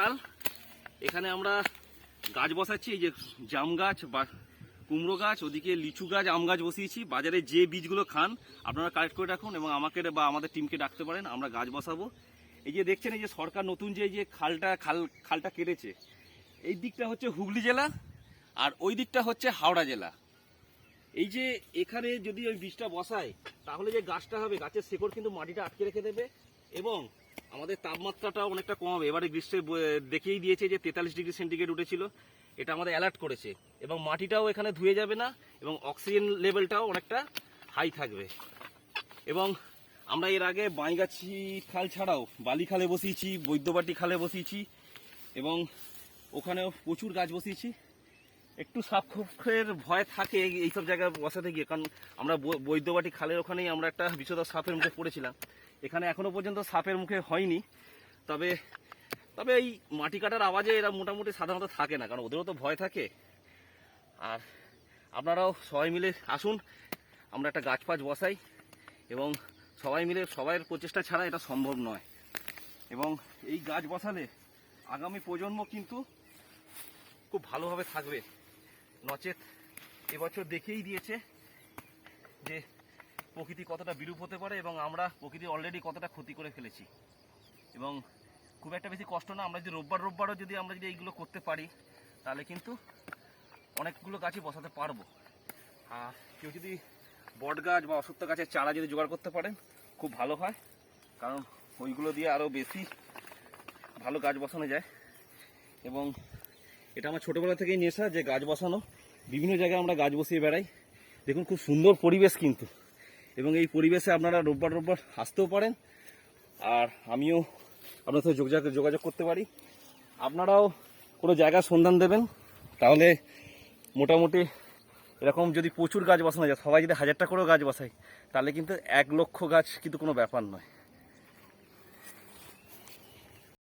খাল এখানে আমরা গাছ বসাচ্ছি, এই যে জাম গাছ বা কুমড়ো গাছ, ওদিকে লিচু গাছ, আম গাছ বসিয়েছি। বাজারে যে বীজগুলো খান, আপনারা কালেক্ট করে রাখুন এবং আমাকে বা আমাদের টিমকে ডাকতে পারেন, আমরা গাছ বসাবো। এই যে দেখছেন, এই যে সরকার নতুন যে, এই যে খালটা, খাল, খালটা কেটেছে, এই দিকটা হচ্ছে হুগলি জেলা আর ওই দিকটা হচ্ছে হাওড়া জেলা। এই যে এখানে যদি ওই বীজটা বসায়, তাহলে যে গাছটা হবে, গাছের শেকড় কিন্তু মাটিটা আটকে রেখে দেবে এবং আমাদের তাপমাত্রাটা অনেকটা কমাবে এবারে গ্রীষ্মে দেখেই দিয়েছে যে তেতাল্লিশ ডিগ্রি সেন্টিগ্রেড উঠেছিল। এটা আমাদের অ্যালার্ট করেছে। এবং মাটিটাও এখানে ধুয়ে যাবে না এবং অক্সিজেন লেভেলটাও অনেকটা হাই থাকবে। এবং আমরা এর আগে বাইগাছি খাল ছাড়াও বালি খালে বসিয়েছি, বৈদ্যবাটি খালে বসিয়েছি এবং ওখানেও প্রচুর গাছ বসিয়েছি। একটু সাপের ভয় থাকে এই- এইসব জায়গায় বসাতে গিয়ে, কারণ আমরা বৈদ্যবাটি খালের ওখানেই আমরা একটা বিশদ সাপের মুখে পড়েছিলাম। এখানে এখনও পর্যন্ত সাপের মুখে হয়নি। তবে তবে এই মাটি কাটার আওয়াজে এরা মোটামুটি সাধারণত থাকে না, কারণ ওদেরও তো ভয় থাকে। আর আপনারাও সবাই মিলে আসুন, আমরা একটা গাছ ফাছ বসাই, এবং সবাই মিলে, সবাইয়ের প্রচেষ্টা ছাড়া এটা সম্ভব নয়। এবং এই গাছ বসালে আগামী প্রজন্ম কিন্তু খুব ভালোভাবে থাকবে। নচেত এবছর দেখেই দিয়েছে যে প্রকৃতি কতটা বিরূপ হতে পারে এবং আমরা প্রকৃতি অলরেডি কতটা ক্ষতি করে ফেলেছি। এবং খুব একটা বেশি কষ্ট না, আমরা যদি রোববার রোববারও যদি আমরা যদি এইগুলো করতে পারি, তাহলে কিন্তু অনেকগুলো গাছই বসাতে পারব। আর কেউ যদি বট গাছ বা অসত্য গাছের চারা যদি জোগাড় করতে পারেন, খুব ভালো হয়। কারণ ওইগুলো দিয়ে আরও বেশি ভালো গাছ বসানো যায়। এবং এটা আমার ছোটোবেলা থেকেই নেশা যে গাছ বসানো। বিভিন্ন জায়গায় আমরা গাছ বসিয়ে বেড়াই। দেখুন, খুব সুন্দর পরিবেশ কিন্তু। এবং এই পরিবেশে আপনারা রোববার রোববার আসতেও পারেন। আর আমিও আপনার সাথে যোগাযোগ যোগাযোগ করতে পারি। আপনারাও কোনো জায়গার সন্ধান দেবেন, তাহলে মোটামুটি এরকম যদি প্রচুর গাছ বসানো যায়, সবাই যদি হাজারটা করেও গাছ বসায়, তাহলে কিন্তু এক লক্ষ গাছ কিন্তু কোনো ব্যাপার নয়।